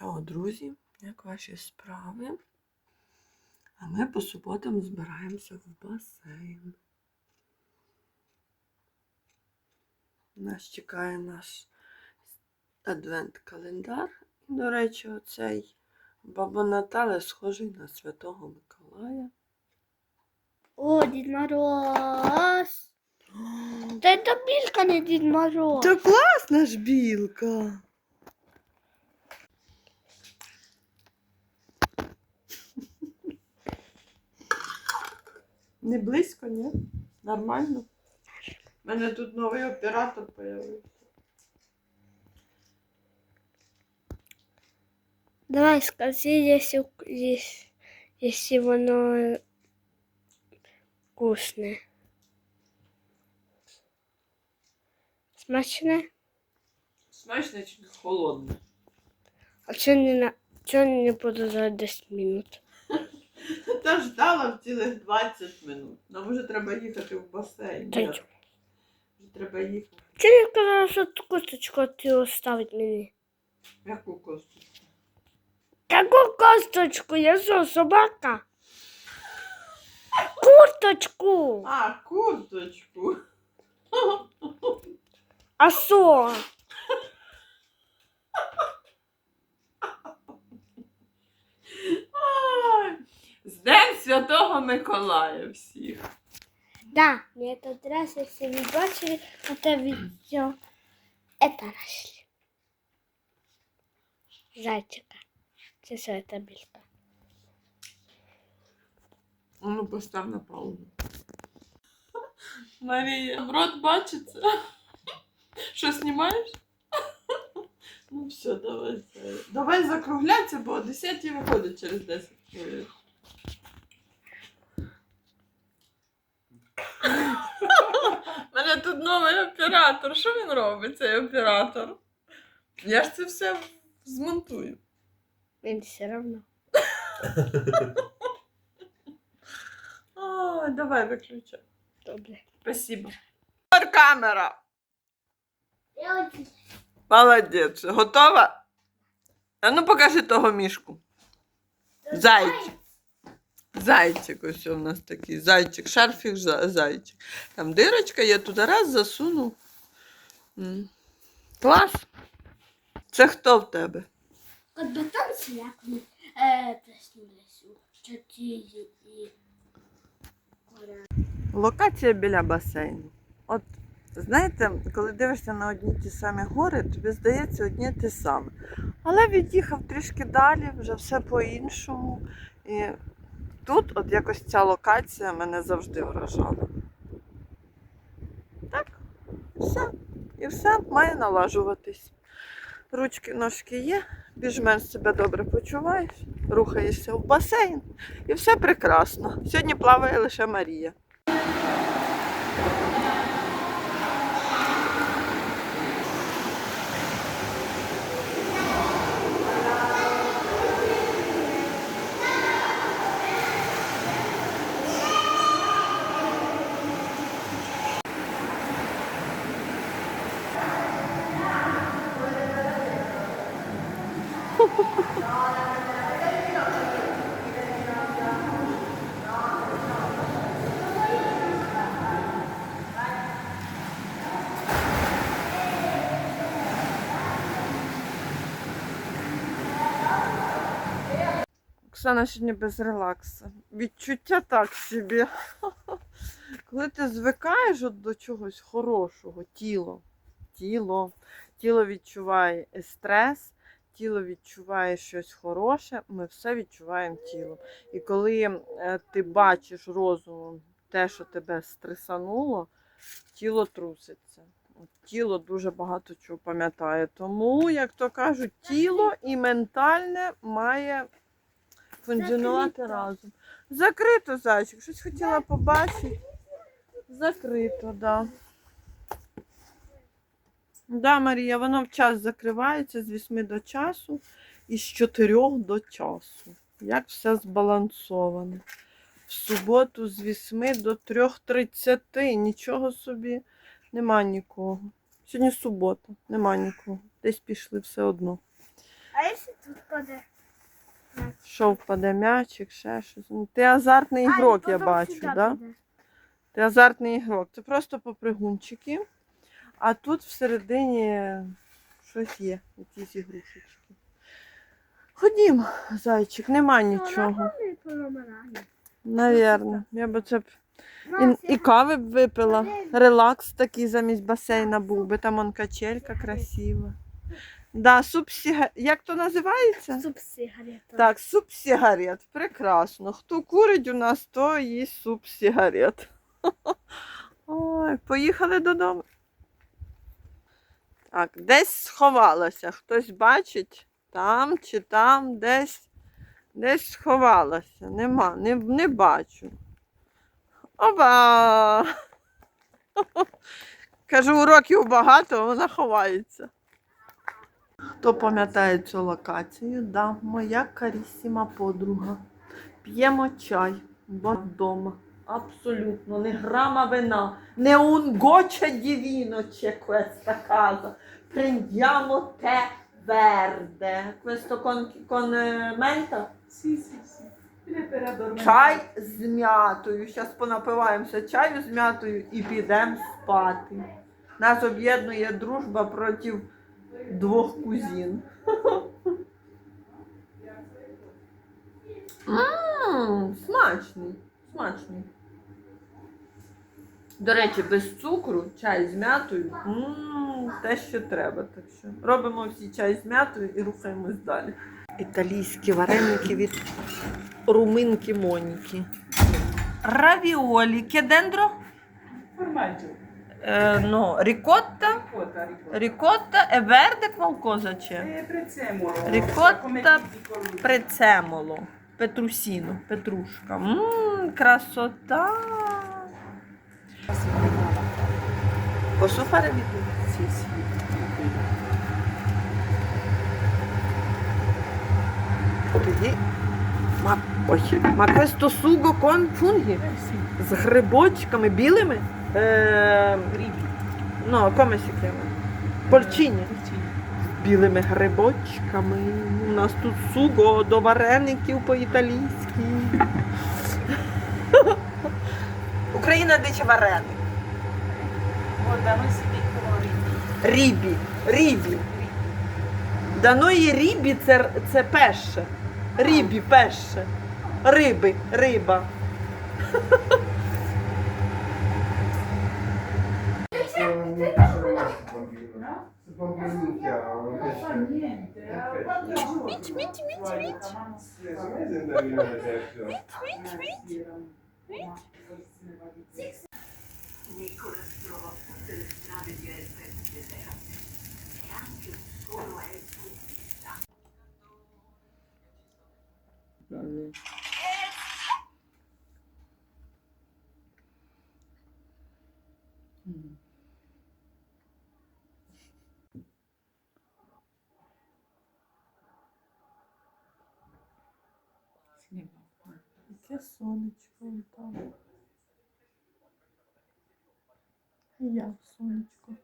Чао, друзі, як ваші справи? А ми по суботам збираємося в басейн. Нас чекає наш адвент-календар. І, до речі, оцей баба Наталя схожий на Святого Миколая. О, Дід Мороз. Та це білька не Дід Мороз. Та класна ж білка! Не близько, ні? Нормально. У мене тут новий оператор з'явився. Давай скажи, если, если, если воно вкусне. Смачне? Смачно чи холодне? А чого не, на... чого не подождати 10 минут? Та ждала в цілих 20 минут. Нам вже треба їхати в басейн. Та й Вже треба їхати. Чого не казала, що ту косточку ти оставить мені? Яку косточку? Яку косточку? Я що, собака? Курточку! А, курточку. А що? Ай, З Днем Святого Миколая всіх. Да, мне этот раз, если вы бачили это видео, это нашли. Зайчика. Це що, это білька. Ну, постав на паузу. Марія, в рот бачиться. Що, знімаєш? Ну все, давай. це. Давай закруглятися, бо о 10 виходить через 10 хвилин. Мене оператор. Що він робить, цей оператор? Я ж це все змонтую. Він все равно. Ой, давай виключай. Добре. Спасибо. Камера. Молодець. Готова? А ну покажи того мішку. Зайчик. Зайчик ось у нас такий. Зайчик, шарфік, зайчик. Там дирочка, я туди раз засунув. М. Клас. Це хто в тебе? Е. Локація біля басейну. От знаєте, коли дивишся на одні ті самі гори, тобі здається одні те саме. Але від'їхав трішки далі, вже все по-іншому. І тут, от якось ця локація мене завжди вражала. Так, все. І все має налажуватись. Ручки, ножки є, більш-менш себе добре почуваєш, рухаєшся в басейн, і все прекрасно. Сьогодні плаває лише Марія. Оксана сьогодні без релаксу. Відчуття так собі. Коли ти звикаєш от до чогось хорошого, тіло, тіло, тіло відчуває стрес, тіло відчуває щось хороше, ми все відчуваємо тілом. І коли е, ти бачиш розумом те, що тебе стресануло, тіло труситься. Тіло дуже багато чого пам'ятає. Тому, як то кажуть, тіло і ментальне має функціонувати разом. Закрито, зайчик. Щось хотіла побачити. Закрито, так. Да. Да, Марія, воно в час закривається з 8 до часу і з 4 до часу. Як все збалансоване. В суботу з 8 до 3.30. Нічого собі. Нема нікого. Сьогодні субота, нема нікого. Десь пішли все одно. А якщо тут паде? Що впаде м'ячик, ще щось. Ну, Ти азартний ігрок, я бачу, так? Да? Ти азартний ігрок. Це просто попригунчики. А тут всередині щось є, якісь ігрушечки. Ходімо, зайчик, нема нічого. Навірно. Я б це б і, і кави б випила. Релакс такий замість басейна був би. Там он качелька красива. Да, суп сіга... Як то називається? Суп з сигаретою. Так, суп сигарет. Прекрасно. Хто курить у нас, то їсть суп сигарет. Ой, поїхали додому. Так, десь сховалася. Хтось бачить? Там чи там, десь, десь сховалася. Нема, не, не бачу. Оба! Кажу, уроків багато, вона ховається. Хто пам'ятає цю локацію? Да, моя карісіма подруга. П'ємо чай вдома. Абсолютно, не грама вина, не vino c'è questa casa. Prendiamo tè verde. Questo con, con menta? Sì, sì, sì. Чай з м'ятою. Зараз понапиваємося чаю з м'ятою і підемо спати. Нас об'єднує дружба проти двох кузін. Ммм, смачний, смачний. До речі, без цукру, чай з м'ятою. Ммм, те, що треба. Так що робимо всі чай з м'ятою і рухаємось далі. Італійські вареники від руминки Моніки. Равіолі, кедендро, Formaggio. Е, ну, рікотта, Ricotta, ricotta. рікотта, e. E. Ricotta Come tutti i colori. Прецемоло, петрусіно, петрушка. Ммм, красота. Posso fare video? Sì, sì. Тоді. Ma, ой, con funghi? Eh sì. З грибочками білими? Е, ну, come si chiama? Порчині. З білими грибочками. У нас тут суго до вареників по-італійськи. Україна диче вареник. Ribi. Рібі. Рібі. Да ну рібі це, це пеше. Рібі пеше. Риби, риба. Non fa niente. ha qualche giorno. Mici, mici, mici, Guarda, mici. la mamma si è- A me sembra di non esercito. Eh, sì, era un- ma forse ne va di più. Nicholas trova tutte le strade dirette deserti e anche un solo elfo in vista. Сонечко там. Я сонечко.